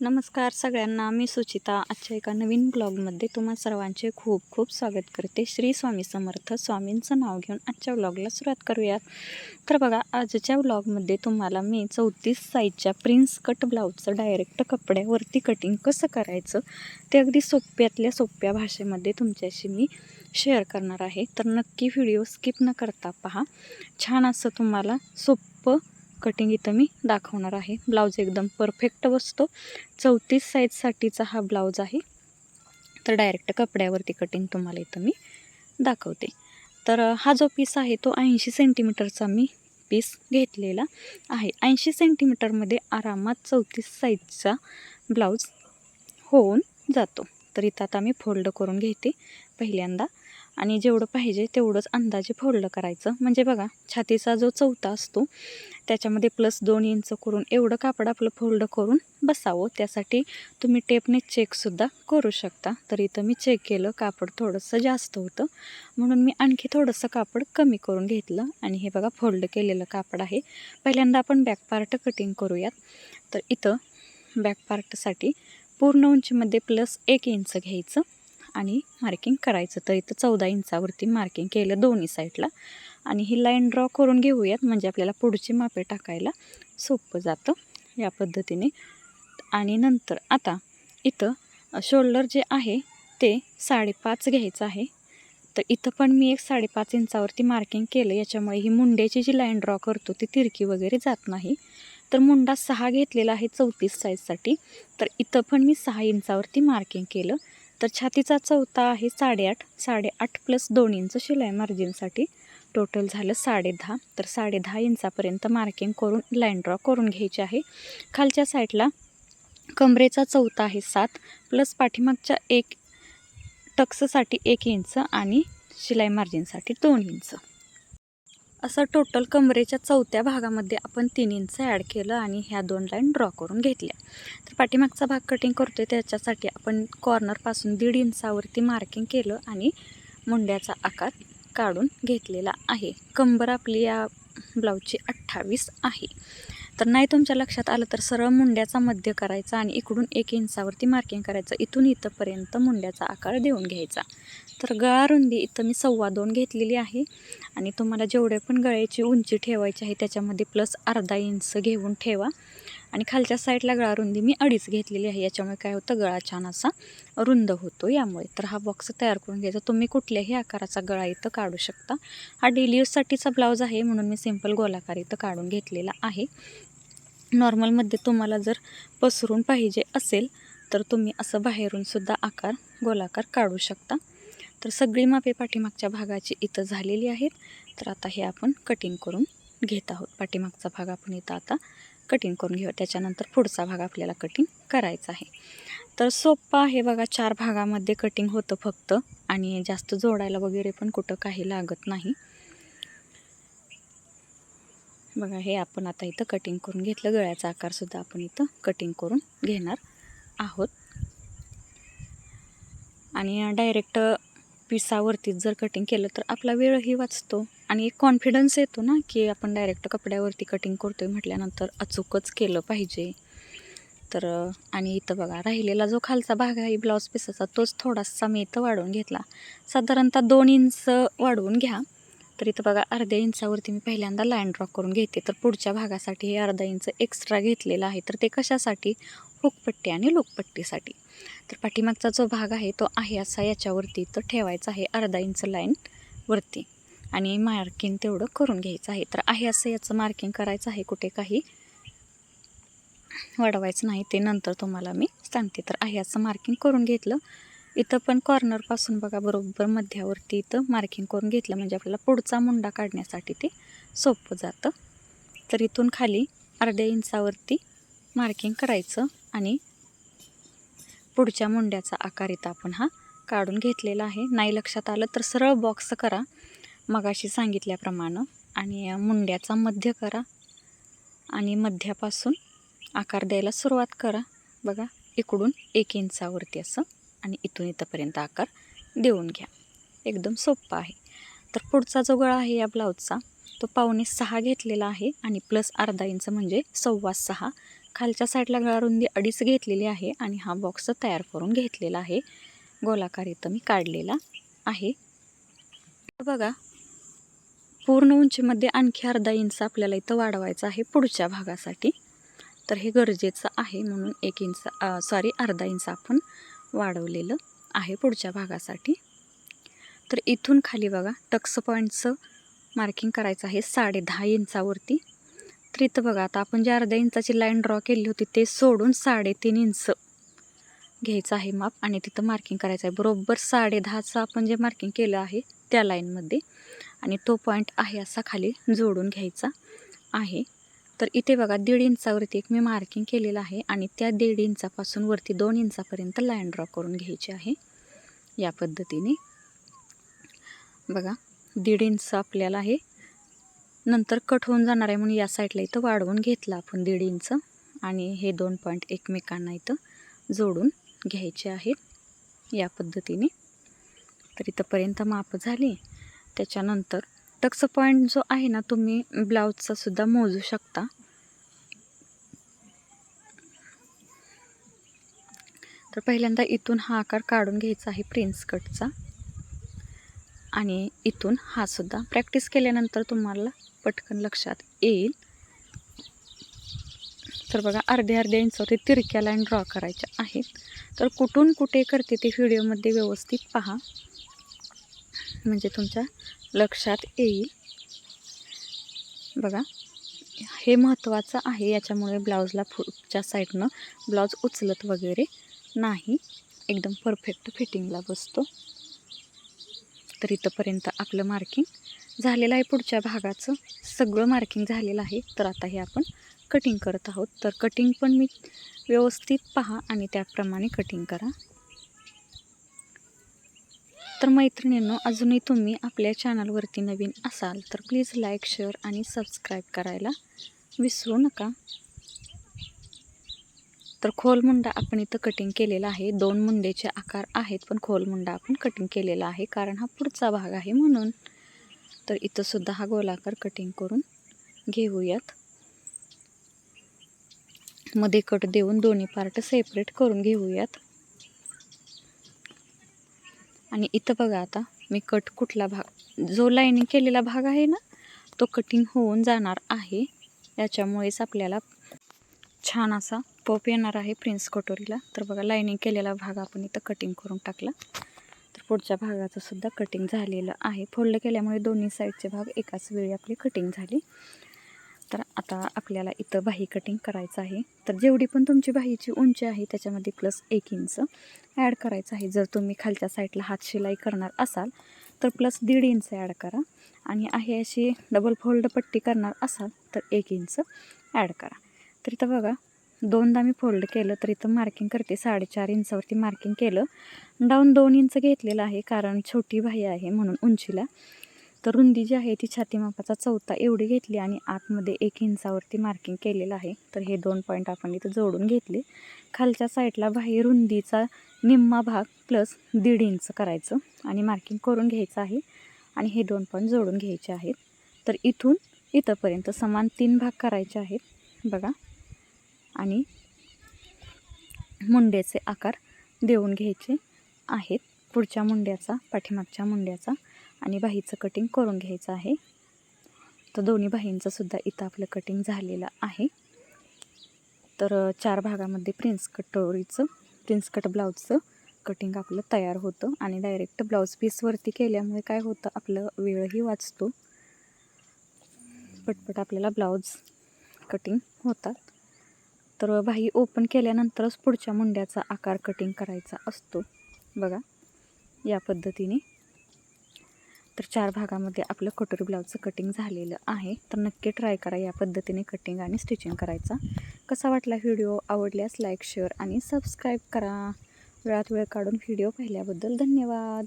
नमस्कार सगळ्यांना मी सुचिता. आजच्या एका नवीन ब्लॉगमध्ये तुम्हा सर्वांचे खूप खूप स्वागत करते. श्री स्वामी समर्थ स्वामींचं नाव घेऊन आजच्या ब्लॉगला सुरुवात करूयात. तर बघा आजच्या ब्लॉगमध्ये तुम्हाला मी चौतीस साईजच्या प्रिन्स कट ब्लाऊजचं डायरेक्ट कपड्यावरती कटिंग कसं करायचं ते अगदी सोप्यातल्या सोप्या भाषेमध्ये तुमच्याशी मी शेअर करणार आहे. तर नक्की व्हिडिओ स्किप न करता पहा. छान असं तुम्हाला सोपं कटिंग इथं मी दाखवणार आहे. ब्लाऊज एकदम परफेक्ट बसतो. चौतीस साईजसाठीचा हा ब्लाऊज आहे. तर डायरेक्ट कपड्यावरती कटिंग तुम्हाला इथं मी दाखवते. तर हा जो पीस आहे तो ऐंशी सेंटीमीटरचा मी पीस घेतलेला आहे. ऐंशी सेंटीमीटरमध्ये आरामात चौतीस साईजचा ब्लाऊज होऊन जातो. तर इथं आता मी फोल्ड करून घेते. पहिल्यांदा आणि जेवढं पाहिजे तेवढंच अंदाजे फोल्ड करायचं. म्हणजे बघा छातीचा जो चौथा असतो त्याच्यामध्ये प्लस दोन इंच करून एवढं कापड आपलं फोल्ड करून बसावं. त्यासाठी तुम्ही टेपने चेकसुद्धा करू शकता. तर इथं मी चेक केलं कापड थोडंसं जास्त होतं. म्हणून मी आणखी थोडंसं कापड कमी करून घेतलं. आणि हे बघा फोल्ड केलेलं कापड आहे. पहिल्यांदा आपण बॅक पार्ट कटिंग करूयात. तर इथं बॅक पार्टसाठी पूर्ण उंचीमध्ये प्लस एक इंच घ्यायचं. आणि मार्किंग करायचं. तर इथं चौदा इंचावरती मार्किंग केलं दोन्ही साईडला आणि ही लाईन ड्रॉ करून घेऊयात. म्हणजे आपल्याला पुढची मापे टाकायला सोपं जातं या पद्धतीने. आणि नंतर आता इथं शोल्डर जे आहे ते साडेपाच घ्यायचं आहे. तर इथं पण मी एक साडेपाच इंचावरती मार्किंग केलं. याच्यामुळे ही मुंड्याची जी लाईन ड्रॉ करतो ती तिरकी वगैरे जात नाही. तर मुंडा सहा घेतलेला आहे चौतीस साईजसाठी तर इथं पण मी सहा इंचावरती मार्किंग केलं. तर छातीचा चौथा आहे साडेआठ. साडेआठ प्लस दोन इंच शिलाई मार्जिनसाठी टोटल झालं साडे दहा तर साडे दहा इंचापर्यंत मार्किंग करून लाईन ड्रॉ करून घ्यायची आहे. खालच्या साईडला कमरेचा चौथा आहे सात प्लस पाठीमागच्या एक टक्ससाठी एक इंच आणि शिलाई मार्जिनसाठी दोन इंच असं टोटल कमरेच्या चौथ्या भागामध्ये आपण तीन इंच ॲड केलं आणि ह्या दोन लाईन ड्रॉ करून घेतल्या. तर पाठीमागचा भाग कटिंग करतोय त्याच्यासाठी आपण कॉर्नरपासून दीड इंचावरती मार्किंग केलं आणि मुंड्याचा आकार काढून घेतलेला आहे. कंबर आपली या ब्लाऊजची अठ्ठावीस आहे. तर नाही तुमच्या लक्षात आलं तर सरळ मुंड्याचा मध्य करायचा आणि इकडून एक इंचावरती मार्किंग करायचं. इथून इथंपर्यंत मुंड्याचा आकार देऊन घ्यायचा. तर गळा रुंदी इथं मी सव्वा दोन घेतलेली आहे आणि तुम्हाला जेवढे पण गळ्याची उंची ठेवायची आहे त्याच्यामध्ये प्लस अर्धा इंच घेऊन ठेवा. आणि खालच्या साईडला गळा रुंदी मी अडीच घेतलेली आहे. याच्यामुळे काय होतं? गळा छान असा रुंद होतो यामुळे. तर हा बॉक्स तयार करून घ्यायचा. तुम्ही कुठल्याही आकाराचा गळा इथं काढू शकता. हा डेली यूजसाठीचा ब्लाऊज आहे म्हणून मी सिंपल गोलाकार इथं काढून घेतलेला आहे. नॉर्मलमध्ये तुम्हाला जर पसरून पाहिजे असेल तर तुम्ही असं बाहेरूनसुद्धा आकार गोलाकार काढू शकता. तर सगळी मापे पाठीमागच्या भागाची इथं झालेली आहेत. तर आता हे आपण कटिंग करून घेत आहोत. पाठीमागचा भाग आपण इथं आता कटिंग करून घेऊ. त्याच्यानंतर पुढचा भाग आपल्याला कटिंग करायचा आहे. तर सोप्पा आहे बघा चार भागामध्ये कटिंग होतं फक्त. आणि जास्त जोडायला वगैरे पण कुठं काही लागत नाही. बघा हे आपण आता इथं कटिंग करून घेतलं. गळ्याचा आकारसुद्धा आपण इथं कटिंग करून घेणार आहोत. आणि डायरेक्ट पिसावरतीच जर कटिंग केलं तर आपला वेळही वाचतो. आणि एक कॉन्फिडन्स येतो ना की आपण डायरेक्ट कपड्यावरती कटिंग करतो आहे म्हटल्यानंतर अचूकच केलं पाहिजे. तर आणि इथं बघा राहिलेला जो खालचा भाग आहे ब्लाऊज पिसाचा तोच थोडासा मी इथं वाढवून घेतला. साधारणतः दोन इंच वाढवून घ्या. तर इथं बघा अर्ध्या इंचावरती मी पहिल्यांदा लाईन ड्रॉ करून घेते. तर पुढच्या भागासाठी हे अर्धा इंच एक्स्ट्रा घेतलेला आहे. तर ते कशासाठी? हुकपट्टी आणि लोकपट्टीसाठी. तर पाठीमागचा जो भाग आहे तो आहे असा याच्यावरती तर ठेवायचा आहे अर्धा इंच लाईनवरती आणि मार्किंग तेवढं करून घ्यायचं आहे. तर आहे असं याचं मार्किंग करायचं आहे कुठे काही वाढवायचं नाही ते नंतर तुम्हाला मी सांगते. तर आहे असं मार्किंग करून घेतलं. इथं पण कॉर्नरपासून बघा बरोबर मध्यावरती इथं मार्किंग करून घेतलं. म्हणजे आपल्याला पुढचा मुंडा काढण्यासाठी ते सोपं जातं. तर इथून खाली अर्ध्या इंचावरती मार्किंग करायचं आणि पुढच्या मुंड्याचा आकार इथं आपण हा काढून घेतलेला आहे. नाही लक्षात आलं तर सरळ बॉक्स करा मगाशी सांगितल्याप्रमाणे. आणि मुंड्याचा मध्य करा आणि मध्यापासून आकार द्यायला सुरुवात करा. बघा इकडून एक इंचावरती असं आणि इथून इथंपर्यंत आकार देऊन घ्या. एकदम सोप्पा आहे. तर पुढचा जो गळा आहे या ब्लाऊजचा तो पावणे सहा घेतलेला आहे आणि प्लस अर्धा इंच म्हणजे सव्वा सहा. खालच्या साईडला गळा रुंदी अडीच घेतलेली आहे आणि हा बॉक्स तयार करून घेतलेला आहे. गोलाकार इथं मी काढलेला आहे. बघा पूर्ण उंचीमध्ये आणखी अर्धा इंच आपल्याला इथं वाढवायचं आहे पुढच्या भागासाठी. तर हे गरजेचं आहे म्हणून एक इंच सॉरी अर्धा इंच आपण वाढवलेलं आहे पुढच्या भागासाठी. तर इथून खाली बघा टक्स पॉईंटचं मार्किंग करायचं आहे साडे दहा इंचावरती. तर इथं बघा आता आपण जे अर्ध्या इंचाची लाईन ड्रॉ केली होती ते सोडून साडेतीन इंच घ्यायचं आहे माप आणि तिथं मार्किंग करायचं आहे. बरोबर साडे दहाचं आपण जे मार्किंग केलं आहे त्या लाईनमध्ये आणि तो पॉईंट आहे असा खाली जोडून घ्यायचा आहे. तर इथे बघा दीड इंचावरती एक मी मार्किंग केलेलं आहे आणि त्या दीड इंचापासून वरती दोन इंचापर्यंत लाईन ड्रॉ करून घ्यायची आहे. या पद्धतीने. बघा दीड इंच आपल्याला हे नंतर कट होऊन जाणार आहे म्हणून या साईडला इथं वाढवून घेतलं आपण दीड इंच. आणि हे दोन पॉईंट एकमेकांना इथं जोडून घ्यायचे आहेत या पद्धतीने. तर इथंपर्यंत माप झाली. त्याच्यानंतर टक्स पॉईंट जो आहे ना तुम्ही ब्लाऊजचा सुद्धा मोजू शकता. तर पहिल्यांदा इथून हा आकार काढून घ्यायचा आहे प्रिन्स कटचा. आणि इथून हा सुद्धा. प्रॅक्टिस केल्यानंतर तुम्हाला पटकन लक्षात येईल. तर बघा अर्ध्या अर्ध्या इंचावरती तिरक्या लाईन ड्रॉ करायच्या आहेत. तर कुठून कुठे करते ते व्हिडिओमध्ये व्यवस्थित पहा. म्हणजे तुमच्या लक्षात येईल. बघा हे महत्त्वाचं आहे याच्यामुळे ब्लाऊजला फुडच्या साईडनं ब्लाऊज उचलत वगैरे नाही. एकदम परफेक्ट फिटिंगला बसतो. तर इथंपर्यंत आपलं मार्किंग झालेलं आहे पुढच्या भागाचं. सगळं मार्किंग झालेलं आहे. तर आता हे आपण कटिंग करत आहोत. तर कटिंग पण मी व्यवस्थित पहा आणि त्याप्रमाणे कटिंग करा. तर मैत्रिणींनो अजूनही तुम्ही आपल्या चॅनलवरती नवीन असाल तर प्लीज लाईक शेअर आणि सबस्क्राईब करायला विसरू नका. तर खोल मुंडा आपण इथं कटिंग केलेला आहे. दोन मुंडेचे आकार आहेत पण खोल मुंडा आपण कटिंग केलेला आहे कारण हा पुढचा भाग आहे म्हणून. तर इथंसुद्धा हा गोलाकार कटिंग करून घेऊयात. मध्ये कट देऊन दोन्ही पार्ट सेपरेट करून घेऊयात. आणि इथं बघा आता मी कट कुठला भाग जो लाईनिंग केलेला भाग आहे ना तो कटिंग होऊन जाणार आहे. याच्यामुळेच आपल्याला छान असा पप येणार आहे प्रिन्स कटोरीला तर बघा लाईनिंग केलेला भाग आपण इथं कटिंग करून टाकला. तर पुढच्या भागाचं सुद्धा कटिंग झालेलं आहे. फोल्ड केल्यामुळे दोन्ही साईडचे भाग एकाच वेळी आपली कटिंग झाली. तर आता आपल्याला इथं बाही कटिंग करायचं आहे. तर जेवढी पण तुमची बाहीची उंची आहे त्याच्यामध्ये प्लस एक इंच ॲड करायचं आहे. जर तुम्ही खालच्या साईडला हात शिलाई करणार असाल तर प्लस दीड इंच ॲड करा. आणि आहे अशी डबल फोल्ड पट्टी करणार असाल तर एक इंच ॲड करा. तर इथं बघा दोनदा मी फोल्ड केलं तर इथं मार्किंग करते साडेचार इंचावरती मार्किंग केलं. डाऊन दोन इंच घेतलेलं आहे कारण छोटी बाही आहे म्हणून उंचीला. तर रुंदी जी आहे ती छातीमापाचा चौथा एवढी घेतली आणि आतमध्ये एक इंचावरती मार्किंग केलेलं आहे. तर हे दोन पॉईंट आपण इथं जोडून घेतले. खालच्या साईडला बाहेर रुंदीचा निम्मा भाग प्लस दीड इंच करायचं आणि मार्किंग करून घ्यायचं आहे. आणि हे दोन पॉईंट जोडून घ्यायचे आहेत. तर इथून इथंपर्यंत समान तीन भाग करायचे आहेत. बघा. आणि मुंड्याचे आकार देऊन घ्यायचे आहेत. पुढच्या मुंड्याचा पाठीमागच्या मुंड्याचा. आणि बाहीचं कटिंग करून घ्यायचं आहे. तर दोन्ही बाहींचंसुद्धा इथं आपलं कटिंग झालेलं आहे. तर चार भागामध्ये प्रिन्स कटोरीचं प्रिन्स कट ब्लाऊजचं कटिंग आपलं तयार होतं आणि डायरेक्ट ब्लाऊज पीसवरती केल्यामुळे काय होतं आपलं वेळही वाचतो. पटपट आपल्याला ब्लाऊज कटिंग होतात. तर बाही ओपन केल्यानंतरच पुढच्या मुंड्याचा आकार कटिंग करायचा असतो. बघा या पद्धतीने तर चार भागामध्ये आपलं कटोरी ब्लाऊजचं कटिंग झालेलं आहे. तर नक्की ट्राय करा या पद्धतीने कटिंग आणि स्टिचिंग करायचा. कसा वाटला व्हिडिओ आवडल्यास लाईक शेअर आणि सबस्क्राईब करा. वेळात वेळ काढून व्हिडिओ पाहिल्याबद्दल धन्यवाद.